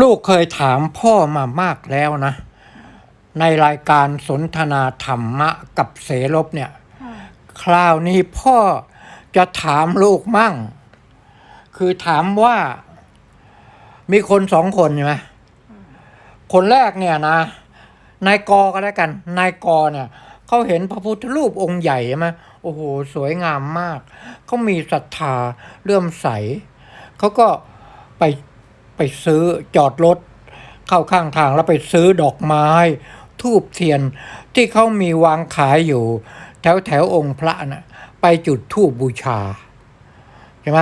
ลูกเคยถามพ่อมามากแล้วนะ ในรายการสนทนาธรรมะกับเสรบเนี่ยค่ะคราวนี้พ่อจะถามลูกมั่ง คือถามว่ามีคนสองคนใช่ไหมคนแรกเนี่ยนะนายกอก็แล้วกันนายกอเนี่ยเขาเห็นพระพุทธรูปองค์ใหญ่ใช่ไหมโอ้โห สวยงามมาก เขามีศรัทธาเลื่อมใสเขาก็ไป ไปซื้อจอดรถ เข้าข้างทางแล้วไปซื้อดอกไม้ ทูบเทียนที่เขามีวางขายอยู่ แถวแถวองค์พระนะ่ะไปจุดทูบบูชาใช่ไหม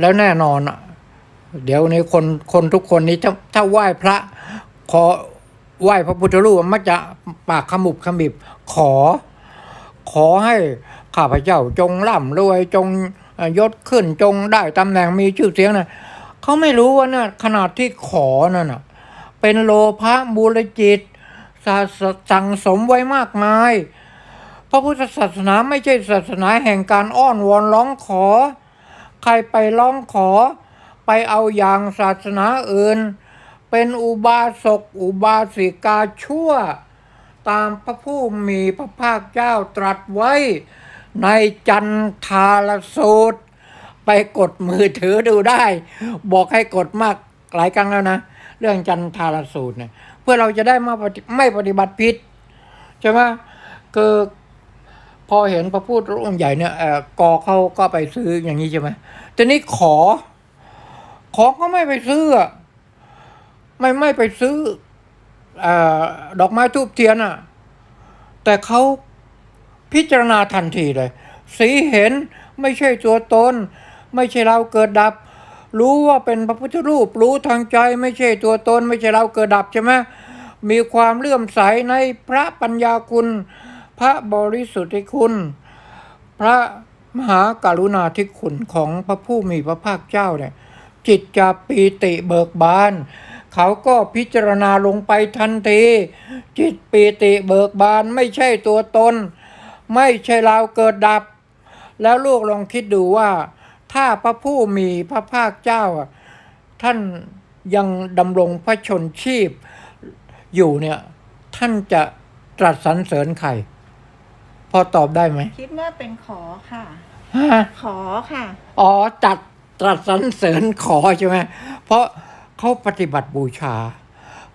แล้วแน่นอนเดี๋ยวนี้คนคนทุกคนนี้ถ้าถ้าไหว้พระ ขอไหว้พระพุทธรูปมักจะปากขมุบขมิบ ขอ ขอให้ข้าพเจ้าจงร่ำรวยจงยศขึ้นจงได้ตำแหน่งมีชื่อเสียงนะ เขาไม่รู้ว่าเนี่ยขนาดที่ขอนั่นน่ะ เป็นโลภะมูลจิตสสั่งสมไว้มากมาย พระพุทธศาสนาไม่ใช่ศาสนาแห่งการอ้อนวอนร้องขอ ใครไปร้องขอ ไปเอาอย่างศาสนาอื่น เป็นอุบาสกอุบาสิกาชั่ว ตามพระผู้มีพระภาคเจ้าตรัสไว้ในจันทารสูตร ไปกดมือถือดูได้ บอกให้กดมากหลายครั้งแล้วนะ เรื่องจันทารสูตรเนี่ย เพื่อเราจะได้มาไม่ปฏิบัติผิดใช่ไหมคือพอเห็นพระพูดองค์ใหญ่เนี่ยเอ่อกอเขาก็ไปซื้ออย่างนี้ใช่ไหมทีนี้ขอ ขอก็ไม่ไปซื้อไม่ไม่ไปซื้อออดอกไม้ทูบเทียนอะ แต่เขาพิจารณาทันทีเลย สีเห็นไม่ใช่ตัวตน ไม่ใช่เราเกิดดับ รู้ว่าเป็นพระพุทธรูป รู้ทางใจไม่ใช่ตัวตน ไม่ใช่เราเกิดดับใช่ไหมมีความเลื่อมใสในพระปัญญาคุณ พระบริสุทธิคุณ พระมหากรุณาธิคุณของพระผู้มีพระภาคเจ้าเนี่ยจิตจะปีติเบิกบาน เขาก็พิจารณาลงไปทันที จิตปีติเบิกบานไม่ใช่ตัวตน ไม่ใช่เราเกิดดับ แล้วลูกลองคิดดูว่า ถ้าพระผู้มีพระภาคเจ้าอะท่านยังดำรงพระชนชีพอยู่เนี่ย ท่านจะตรัสสรรเสริญใคร พอตอบได้ไหม คิดว่าเป็นขอค่ะฮะขอค่ะ อ๋อจัดตรัสสรรเสริญขอใช่ไหมเพราะเขาปฏิบัติบูชา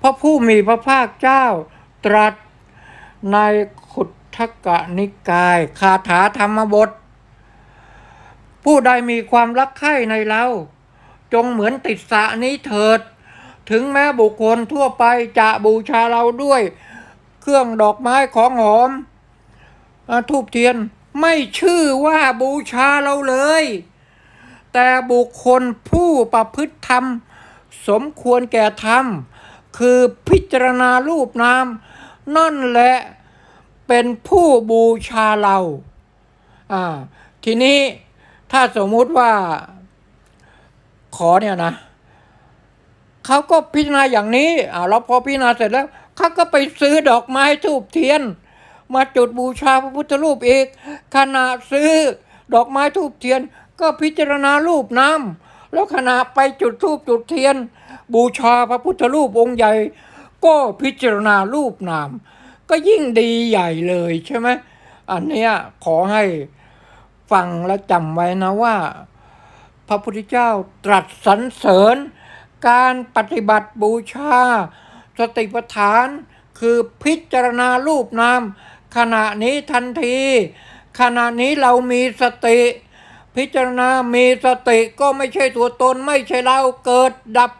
พระผู้มีพระภาคเจ้าตรัสในขุททกนิกาย คาถาธรรมบท ผู้ใดมีความรักใคร่ในเรา จงเหมือนติดสะนี้เถิด ถึงแม้บุคคลทั่วไปจะบูชาเราด้วย เครื่องดอกไม้ของหอมอทูบเทียนไม่ชื่อว่าบูชาเราเลย แต่บุคคลผู้ประพฤติธรรม สมควรแก่ธรรม คือพิจารณารูปนามนั่นแหละเป็นผู้บูชาเรา อ่า ทีนี้ ถ้าสมมุติว่าขอเนี่ยนะเขาก็พิจารณาอย่างนี้อ่าพอพิจารณาเสร็จแล้วเขาก็ไปซื้อดอกไม้ทูบเทียน มาจุดบูชาพระพุทธรูปอีกขณะซื้อดอกไม้ทูบเทียน ก็พิจารณารูปน้ำแล้วขณะไปจุดทูบจุดเทียน บูชาพระพุทธรูปองค์ใหญ่ ก็พิจารณารูปนาม ก็ยิ่งดีใหญ่เลยใช่ไหมอันเนี้ยขอให้ ฟังและจำไว้นะว่า พระพุทธเจ้าตรัสสรรเสริญ การปฏิบัติบูชา สติปัฏฐานคือพิจารณารูปนาม ขณะนี้ทันที ขณะนี้เรามีสติ พิจารณามีสติก็ไม่ใช่ตัวตนไม่ใช่เราเกิดดับ